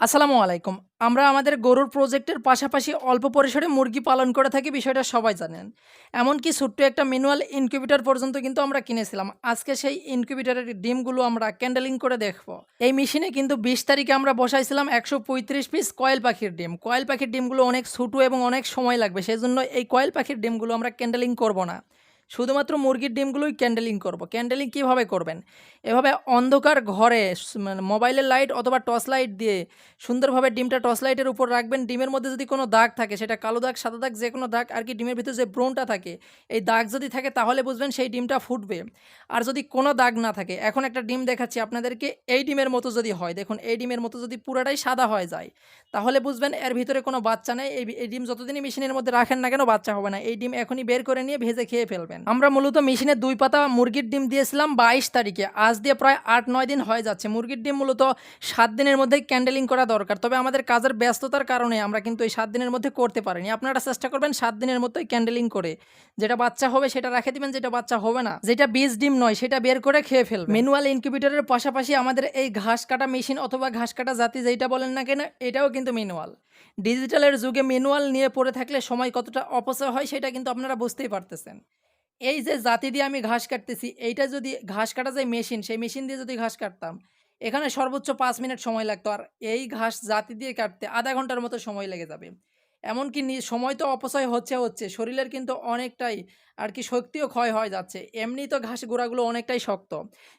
আসসালামু আলাইকুম। আমরা আমাদের গরুর প্রজেক্টের পাশাপাশি অল্প পরিসরে মুরগি পালন করে থাকি বিষয়টা সবাই জানেন। এমনকি ছোট্ট একটা ম্যানুয়াল ইনকিউবেটর পর্যন্ত কিন্তু আমরা কিনেছিলাম। আজকে সেই ইনকিউবেটরের ডিমগুলো আমরা ক্যান্ডেলিং করে দেখব। এই মেশিনে কিন্তু বিশ তারিখে আমরা বসাইছিলাম একশো পঁয়ত্রিশ পিস কয়েল পাখির ডিম। কয়েল পাখির ডিমগুলো অনেক ছোটো এবং অনেক সময় লাগবে। সেই জন্য এই কয়েল পাখির ডিমগুলো আমরা ক্যান্ডেলিং করব না। শুধুমাত্র মুরগির ডিমগুলোই ক্যান্ডেলিং করব। ক্যান্ডেলিং কীভাবে করবেন? এভাবে অন্ধকার ঘরে মোবাইলের লাইট অথবা টর্চ লাইট দিয়ে সুন্দরভাবে ডিমটা টর্চ লাইটের উপর রাখবেন। ডিমের মধ্যে যদি কোনো দাগ থাকে, সেটা কালো দাগ, সাদা দাগ, যে কোনো দাগ, আর কি ডিমের ভিতরে যে ব্রোনটা থাকে, এই দাগ যদি থাকে, তাহলে বুঝবেন সেই ডিমটা ফুটবে। আর যদি কোনো দাগ না থাকে, এখন একটা ডিম দেখাচ্ছি আপনাদেরকে, এই ডিমের মতো যদি হয়, দেখুন এই ডিমের মতো যদি পুরাটাই সাদা হয়ে যায়, তাহলে বুঝবেন এর ভিতরে কোনো বাচ্চা নেই। এই ডিম যতদিনই মেশিনের মধ্যে রাখেন না কেন, বাচ্চা হবে না। এই ডিম এখনই বের করে নিয়ে ভেজে খেয়ে ফেলবেন। আমরা মূলত মেশিনে দুই পাতা মুরগির ডিম দিয়েছিলাম বাইশ তারিখে। আজ দিয়ে প্রায় আট, নয় দিন হয়ে যাচ্ছে। মুরগির ডিম মূলত সাত দিনের মধ্যে ক্যান্ডেলিং করা দরকার। তবে আমাদের কাজের ব্যস্ততার কারণে আমরা কিন্তু এই সাত দিনের মধ্যে করতে পারিনি। আপনারা চেষ্টা করবেন সাত দিনের মধ্যেই ক্যান্ডেলিং করে। যেটা বাচ্চা হবে সেটা রেখে দিবেন, যেটা বাচ্চা হবে না। যেটা বীজ ডিম নয়, সেটা বের করে খেয়ে ফেলবে ম্যানুয়াল ইনকিউবেটরের পাশাপাশি আমাদের এই ঘাস কাটা মেশিন অথবা ঘাস কাটা জাতি যেটা বলেন না কেন, এটাও কিন্তু ম্যানুয়াল। ডিজিটালের যুগে ম্যানুয়াল নিয়ে পড়ে থাকলে সময় কতটা অপচয় হয় সেটা কিন্তু আপনারা বুঝতেই পারতেছেন। এই যে জাতি দিয়ে আমি ঘাস কাটতেছি, এইটা যদি ঘাস কাটা যে মেশিন, সেই মেশিন দিয়ে যদি ঘাস কাটতাম, এখানে সর্বোচ্চ পাঁচ মিনিট সময় লাগতো। আর এই ঘাস জাতি দিয়ে কাটতে আধা ঘণ্টার মতো সময় লেগে যাবে। এমনকি সময় তো অপচয় হচ্ছে হচ্ছে, শরীরের কিন্তু অনেকটাই আর কি শক্তিও ক্ষয় হয়ে যাচ্ছে। এমনি তো ঘাস গোড়াগুলো অনেকটাই শক্ত।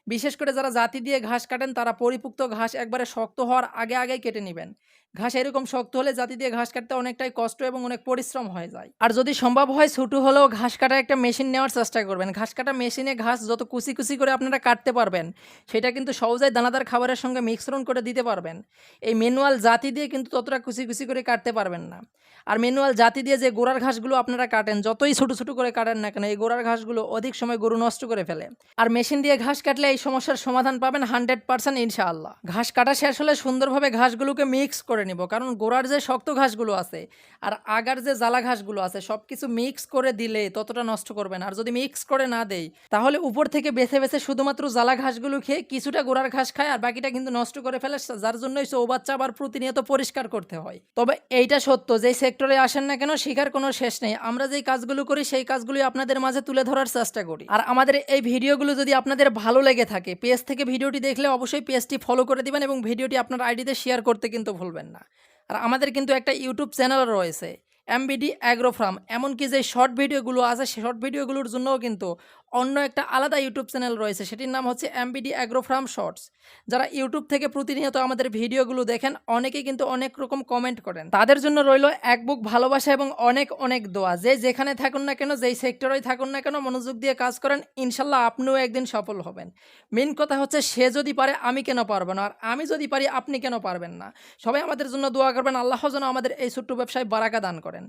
বিশেষ করে যারা জাতি দিয়ে ঘাস কাটেন, তারা পরিপুক্ত ঘাস একবারে শক্ত হওয়ার আগে আগেই কেটে নেবেন। ঘাস এরকম শক্ত হলে জাতি দিয়ে ঘাস কাটতে অনেকটাই কষ্ট এবং অনেক পরিশ্রম হয়ে যায়। আর যদি সম্ভব হয়, ছোটো হলেও ঘাস কাটার একটা মেশিন নেওয়ার চেষ্টা করবেন। ঘাস কাটা মেশিনে ঘাস যত কুচি কুচি করে আপনারা কাটতে পারবেন, সেটা কিন্তু সহজেই দানাদার খাবারের সঙ্গে মিশ্রণ করে দিতে পারবেন। এই ম্যানুয়াল জাতি দিয়ে কিন্তু ততটা কুচি কুচি করে কাটতে পারবেন না। আর ম্যানুয়াল জাতি দিয়ে যে গোড়ার ঘাসগুলো আপনারা কাটেন, যতই ছোটো ছোটো করে কাটেন না কেন, এই গোড়ার ঘাসগুলো অধিক সময় গরু নষ্ট করে ফেলে। আর মেশিন দিয়ে ঘাস কাটলে এই সমস্যার সমাধান পাবেন হান্ড্রেড পার্সেন্ট ইনশাআল্লাহ। ঘাস কাটা শেষ হলে সুন্দরভাবে ঘাসগুলোকে মিক্স করে নিব। কারণ গোড়ার যে শক্ত ঘাসগুলো আছে আর আগার যে জ্বালা ঘাসগুলো আছে সব কিছু মিক্স করে দিলে ততটা নষ্ট করবে না। আর যদি মিক্স করে না দেই, তাহলে উপর থেকে বেছে বেছে শুধুমাত্র জ্বালা ঘাসগুলো খেয়ে কিছুটা গোড়ার ঘাস খায় আর বাকিটা কিন্তু নষ্ট করে ফেলে, যার জন্যই চৌবাচ্চা আবার প্রতিনিয়ত পরিষ্কার করতে হয়। তবে এইটা সত্য, যেই সেক্টরে আসেন না কেন, শেখার কোনো শেষ নেই। আমরা যেই কাজগুলো করি, সেই কাজগুলি আপনাদের মাঝে তুলে ধরার চেষ্টা করি। আর আমাদের এই ভিডিওগুলো যদি আপনাদের ভালো লেগে থাকে, পেজ থেকে ভিডিওটি দেখলে অবশ্যই পেজটি ফলো করে দিবেন এবং ভিডিওটি আপনার আইডিতে শেয়ার করতে কিন্তু ভুলবেন না। আর আমাদের কিন্তু একটা ইউটিউব চ্যানেল রয়েছে, এমবিডি অ্যাগ্রো ফার্ম এমনকি যে শর্ট ভিডিওগুলো আছে, সে শর্ট ভিডিওগুলোর জন্যও কিন্তু অন্য একটা আলাদা ইউটিউব চ্যানেল রয়েছে, সেটির নাম হচ্ছে এমবিডি অ্যাগ্রো ফার্ম শর্টস। যারা ইউটিউব থেকে প্রতিনিয়ত আমাদের ভিডিওগুলো দেখেন, অনেকেই কিন্তু অনেক রকম কমেন্ট করেন। তাদের জন্য রইল এক বুক ভালোবাসা এবং অনেক অনেক দোয়া। যে যেখানে থাকুন না কেন, যেই সেক্টরেই থাকুন না কেন, মনোযোগ দিয়ে কাজ করেন, ইনশাল্লাহ আপনিও একদিন সফল হবেন। মেন কথা হচ্ছে, সে যদি পারে, আমি কেন পারব না? আর আমি যদি পারি, আপনি কেন পারবেন না? সবাই আমাদের জন্য দোয়া করবেন, আল্লাহ যেন আমাদের এই ছোট্ট ব্যবসায় বারাকা দান করেন।